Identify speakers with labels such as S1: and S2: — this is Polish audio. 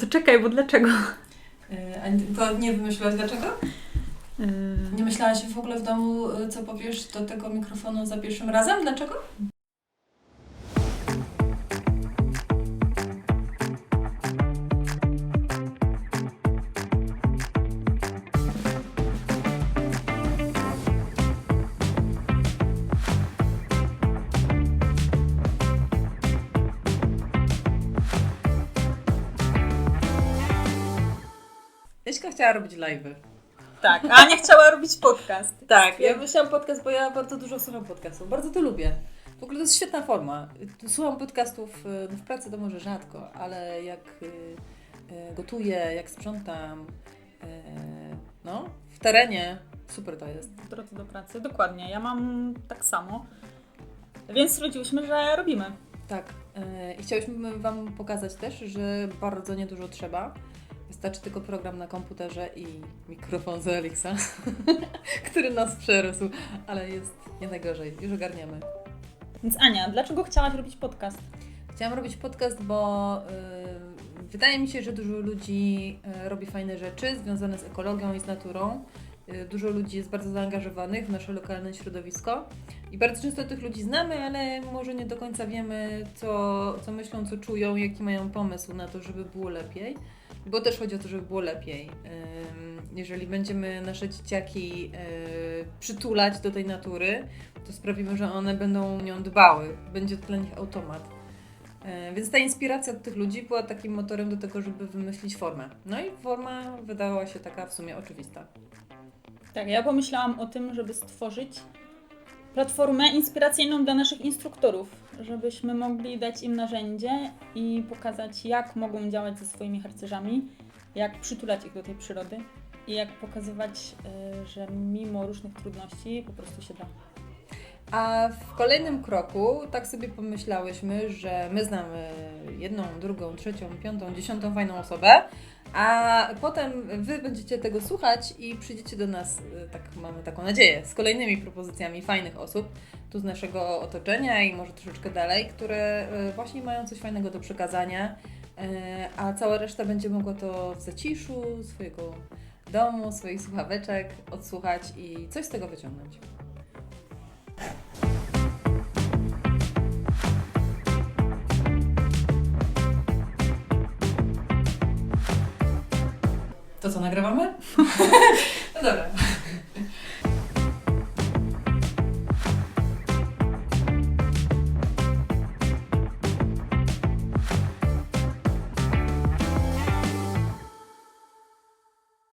S1: To czekaj, bo dlaczego?
S2: Yy, A to nie wymyśliłaś dlaczego? Nie myślałaś w ogóle w domu, y, co powiesz do tego mikrofonu za pierwszym razem? Dlaczego?
S3: Jaśka chciała robić live'y.
S1: Tak, a nie chciała robić podcast.
S3: Tak, ja myślałam podcast, bo ja bardzo dużo słucham podcastów. Bardzo to lubię. W ogóle to jest świetna forma. Słucham podcastów y, no w pracy to może rzadko, ale jak y, y, gotuję, jak sprzątam, no, w terenie, super to jest.
S1: W drodze do pracy, dokładnie. Ja mam tak samo. Więc stwierdziłyśmy, że robimy.
S3: Tak. I chciałyśmy Wam pokazać też, że bardzo niedużo trzeba. Wystarczy tylko program na komputerze i mikrofon z Elixa, który nas przerósł, ale jest nie najgorzej. Już ogarniamy.
S1: Więc Ania, dlaczego chciałaś robić podcast?
S3: Chciałam robić podcast, bo y, wydaje mi się, że dużo ludzi y, robi fajne rzeczy związane z ekologią i z naturą. Y, dużo ludzi jest bardzo zaangażowanych w nasze lokalne środowisko i bardzo często tych ludzi znamy, ale może nie do końca wiemy, co, co myślą, co czują, jaki mają pomysł na to, żeby było lepiej. Bo też chodzi o to, żeby było lepiej. Jeżeli będziemy nasze dzieciaki y, przytulać do tej natury, to sprawimy, że one będą nią dbały. Będzie to dla nich automat. E, Więc ta inspiracja od tych ludzi była takim motorem do tego, żeby wymyślić formę. No i forma wydała się taka w sumie oczywista.
S1: Tak, ja pomyślałam o tym, żeby stworzyć platformę inspiracyjną dla naszych instruktorów, żebyśmy mogli dać im narzędzie i pokazać, jak mogą działać ze swoimi harcerzami, jak przytulać ich do tej przyrody i jak pokazywać, y, że mimo różnych trudności po prostu się da.
S3: A w kolejnym kroku tak sobie pomyślałyśmy, że my znamy jedną, drugą, trzecią, piątą, dziesiątą fajną osobę, a potem Wy będziecie tego słuchać i przyjdziecie do nas, y, tak mamy taką nadzieję, z kolejnymi propozycjami fajnych osób tu z naszego otoczenia i może troszeczkę dalej, które y, właśnie mają coś fajnego do przekazania, y, a cała reszta będzie mogła to w zaciszu swojego domu, swoich słuchaweczek odsłuchać i coś z tego wyciągnąć.
S2: To co, nagrywamy? no dobra.